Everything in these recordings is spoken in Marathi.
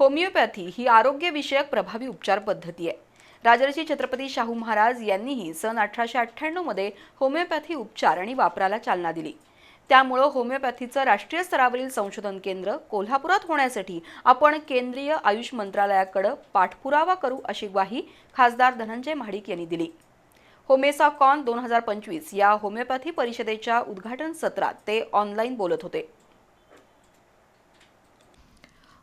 होमिओपॅथी ही आरोग्यविषयक प्रभावी उपचार पद्धती आहे. राजर्षी छत्रपती शाहू महाराज यांनीही सन अठराशे अठ्ठ्याण्णवमध्ये होमिओपॅथी उपचार आणि वापराला चालना दिली. त्यामुळं होमिओपॅथीचं राष्ट्रीय स्तरावरील संशोधन केंद्र कोल्हापुरात होण्यासाठी आपण केंद्रीय आयुष मंत्रालयाकडं पाठपुरावा करू अशी ग्वाही खासदार धनंजय महाडिक यांनी दिली. होमेसा कॉन दोन हजार पंचवीस या होमिओपॅथी परिषदेच्या उद्घाटन सत्रात ते ऑनलाईन बोलत होते.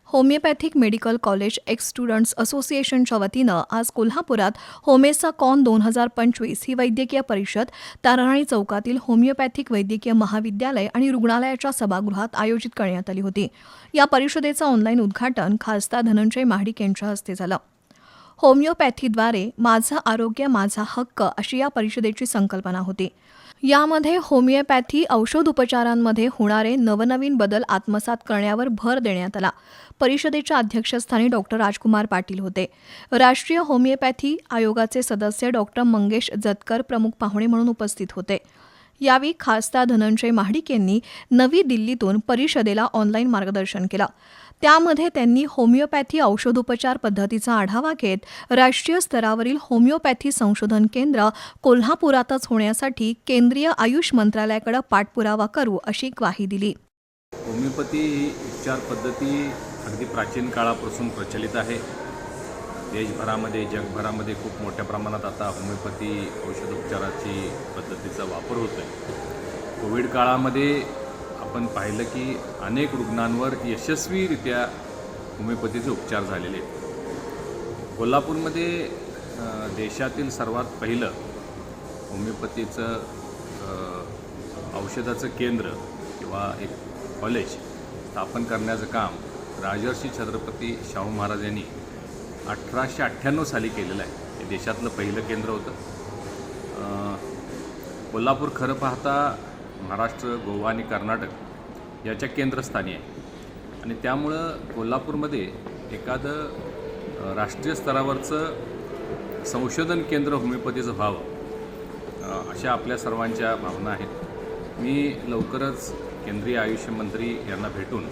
Homeopathic medical college ex students असोसिएशनच्या वतीनं आज कोल्हापुरात होमेसा कॉन दोन हजार पंचवीस ही वैद्यकीय परिषद ताराणी चौकातील होमिओपॅथिक वैद्यकीय महाविद्यालय आणि रुग्णालयाच्या सभागृहात आयोजित करण्यात आली होती. या परिषदेचं ऑनलाईन उद्घाटन खासदार धनंजय महाडिक यांच्या हस्ते झालं. होमिओपॅथीद्वारे माझं आरोग्य माझा हक्क अशी या परिषदेची संकल्पना होती. यामध्ये होमिओपॅथी औषध उपचारांमध्ये होणारे नवनवीन बदल आत्मसात करण्यावर भर देण्यात आला. परिषदेच्या अध्यक्षस्थानी डॉक्टर राजकुमार पाटील होते. राष्ट्रीय होमिओपॅथी आयोगाचे सदस्य डॉक्टर मंगेश जतकर प्रमुख पाहुणे म्हणून उपस्थित होते. यावेळी खासदार धनंजय महाडिक यांनी नवी दिल्लीतून परिषदेला ऑनलाईन मार्गदर्शन केलं. त्यामध्ये त्यांनी होमिओपॅथी औषधोपचार पद्धतीचा आढावा घेत राष्ट्रीय स्तरावरील होमिओपॅथी संशोधन केंद्र कोल्हापुरातच होण्यासाठी केंद्रीय आयुष मंत्रालयाकडे पाठपुरावा करू अशी ग्वाही दिली. होमिओपॅथी ही उपचार पद्धती अगदी प्राचीन काळापासून प्रचलित आहे. देशभरामध्ये जगभरामध्ये खूप मोठ्या प्रमाणात आता होमिओपॅथी औषधोपचाराची पद्धतीचा वापर होतो आहे कोविड काळामध्ये आपण पाहिलं की अनेक रुग्णांवर यशस्वीरित्या होमिओपॅथीचे उपचार झालेले आहेत. कोल्हापूरमध्ये देशातील सर्वात पहिलं होमिओपॅथीचं औषधाचं केंद्र किंवा एक कॉलेज स्थापन करण्याचं काम राजर्षी छत्रपती शाहू महाराज यांनी अठराशे अठ्ठ्याण्णव साली केलेलं आहे. हे देशातलं पहिलं केंद्र होतं. कोल्हापूर खरं पाहता महाराष्ट्र गोवा आणि कर्नाटक याच्या केंद्रस्थानी आहे. आणि त्यामुळं कोल्हापूरमध्ये एखादं राष्ट्रीय स्तरावरचं संशोधन केंद्र होमिओपॅथीचं व्हावं अशा आपल्या सर्वांच्या भावना आहेत. मी लवकरच केंद्रीय आयुष्य मंत्री यांना भेटून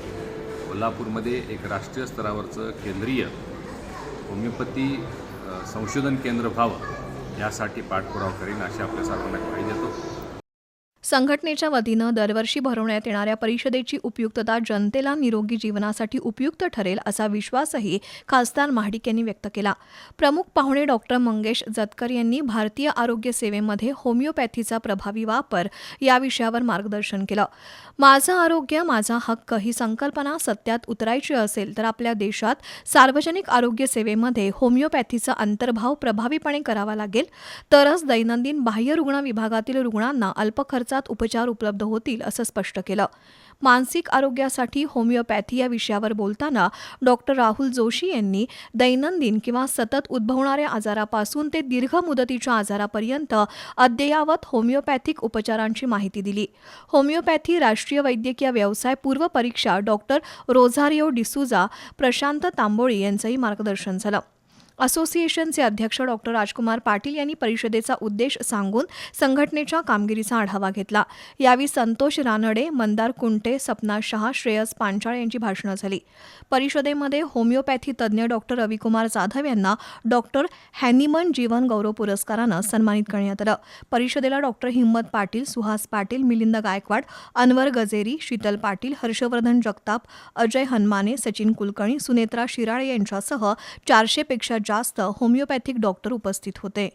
कोल्हापूरमध्ये एक राष्ट्रीय स्तरावरचं केंद्रीय होमिओपॅथी संशोधन केंद्र व्हावं यासाठी पाठपुरावा करीन अशी आपल्या सर्वांना ग्वाही देतो. संघटनेच्या वतीनं दरवर्षी भरवण्यात येणाऱ्या परिषदेची उपयुक्तता जनतेला निरोगी जीवनासाठी उपयुक्त ठरेल असा विश्वासही खासदार महाडिक यांनी व्यक्त केला. प्रमुख पाहुणे डॉक्टर मंगेश जतकर यांनी भारतीय आरोग्य सेवेमध्ये होमिओपॅथीचा प्रभावी वापर या विषयावर मार्गदर्शन केलं. माझं आरोग्य माझा हक्क ही संकल्पना सत्यात उतरायची असेल तर आपल्या देशात सार्वजनिक आरोग्य सेवेमध्ये होमिओपॅथीचा अंतर्भाव प्रभावीपणे करावा लागेल. तरच दैनंदिन बाह्य रुग्ण विभागातील रुग्णांना अल्प दिवसात उपचार उपलब्ध होतील असं स्पष्ट केलं. मानसिक आरोग्यासाठी होमिओपॅथी या विषयावर बोलताना डॉक्टर राहुल जोशी यांनी दैनंदिन किंवा सतत उद्भवणाऱ्या आजारापासून ते दीर्घ मुदतीच्या आजारापर्यंत अद्ययावत होमिओपॅथिक उपचारांची माहिती दिली. होमिओपॅथी राष्ट्रीय वैद्यकीय व्यवसाय पूर्व परीक्षा डॉक्टर रोझारिओ डिसुजा प्रशांत तांबोळी यांचंही मार्गदर्शन झालं. असोसिएशनचे अध्यक्ष डॉक्टर राजकुमार पाटील यांनी परिषदेचा उद्देश सांगून संघटनेच्या कामगिरीचा आढावा घेतला. यावेळी संतोष रानडे मंदार कुंटे सपना शहा श्रेयस पांचाळ यांची भाषणं झाली. परिषदेमध्ये होमिओपॅथी तज्ज्ञ डॉक्टर रविकुमार जाधव यांना डॉक्टर हॅनिमन जीवन गौरव पुरस्कारानं सन्मानित करण्यात आलं. परिषदेला डॉक्टर हिम्मत पाटील सुहास पाटील मिलिंद गायकवाड अनवर गजेरी शीतल पाटील हर्षवर्धन जगताप अजय हनमाने सचिन कुलकर्णी सुनेत्रा शिराळे यांच्यासह चारशेपेक्षा जास्त होमिओपॅथिक डॉक्टर उपस्थित होते.